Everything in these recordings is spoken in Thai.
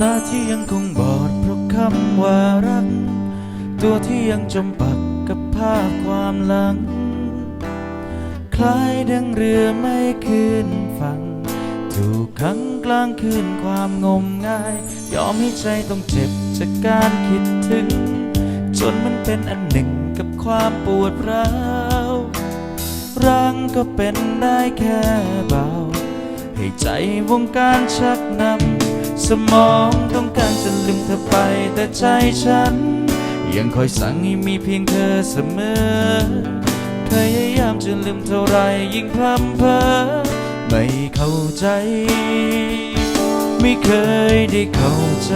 ตาที่ยังคงบอดเพราะคำว่ารัก ตัวที่ยังจมปักกับภาพความหลัง คล้ายดังเรือไม่คืนฝั่งถูกขังกลางคืนความงมงาย ยอมให้ใจต้องเจ็บจากการคิดถึง จนมันเป็นอันหนึ่งกับความปวดร้าวรังก็เป็นได้แค่เบา ให้ใจวงการชักนำ สมองต้องการจะลืมเธอไปแต่ใจฉัน ยังคอยสั่งให้มีเพียงเธอเสมอ พยายามจะลืมเท่าไรยิ่งพร่ำเพ้อไม่เข้าใจ ไม่เคยได้เข้าใจ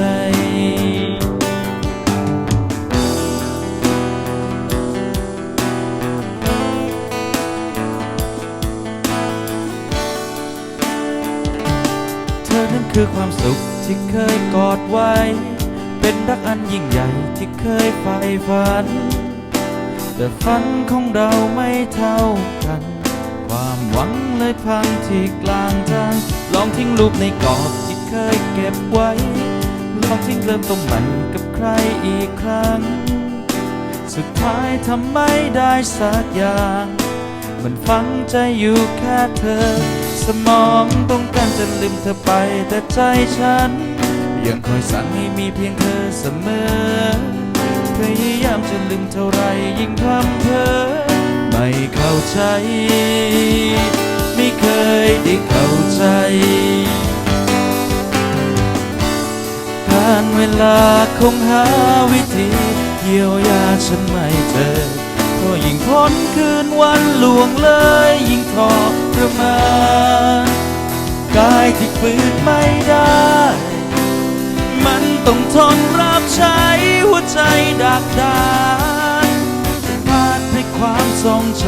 เธอนั้นคือความสุข ที่เคยกอดไว้ เป็นรักอันยิ่งใหญ่ที่เคยใฝ่ฝัน แต่ฝันของเราไม่เท่ากัน ความหวังเลยพังที่กลางทาง ลองทิ้งรูปในกรอบที่เคยเก็บไว้ ลองทิ้งเริ่มต้นใหม่กับใครอีกครั้ง สุดท้ายทำไม่ได้สักอย่าง มันฝังใจอยู่แค่เธอ สมองต้องการจะลืมเธอไปแต่ใจฉัน ยังคอยสั่งให้มีเพียงเธอเสมอ พยายามจะลืมเท่าไรยิ่งพร่ำเพ้อไม่เข้าใจ ไม่เคยได้เข้าใจการเวลาคงหาวิธีเยียวยาฉันไม่เจอเพราะยิ่งพ้นคืนวันล่วงเลยยิ่งทอ รมานกายที่ฝืนไม่ได้ มันต้องทนรับใช้หัวใจดักดานผ่านในความทรงจ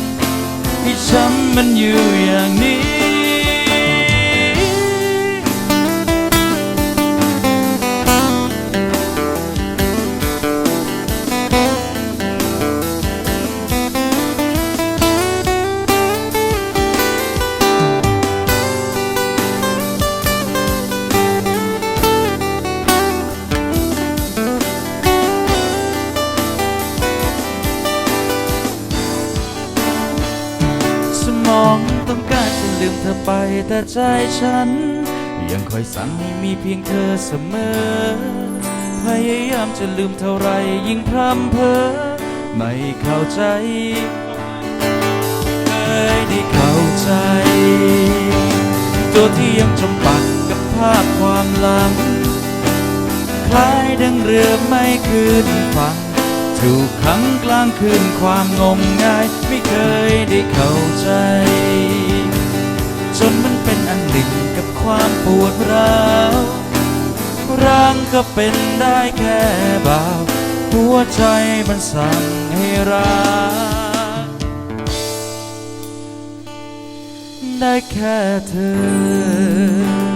ำที่ช้ำมันอยู่อย่างนี้ องต้องการจะลืมเธอไปแต่ใจฉัน ยังคอยสั่งให้มีเพียงเธอเสมอ พยายามจะลืมเท่าไรยิ่งพร่ำเพ้อไม่เข้าใจเคยได้เข้าใจ ตัวที่ยังจมปักกับภาพความหลัง คล้ายดังเรือไม่คืนฝั่ง ถูกขังกลางคืนความงมงาย ไม่เคยได้เข้าใจ จนมันเป็นอันหนึ่งกับความปวดร้าวร่างก็เป็นได้แค่เบาหัวใจมันสั่งให้รักได้แค่เธอ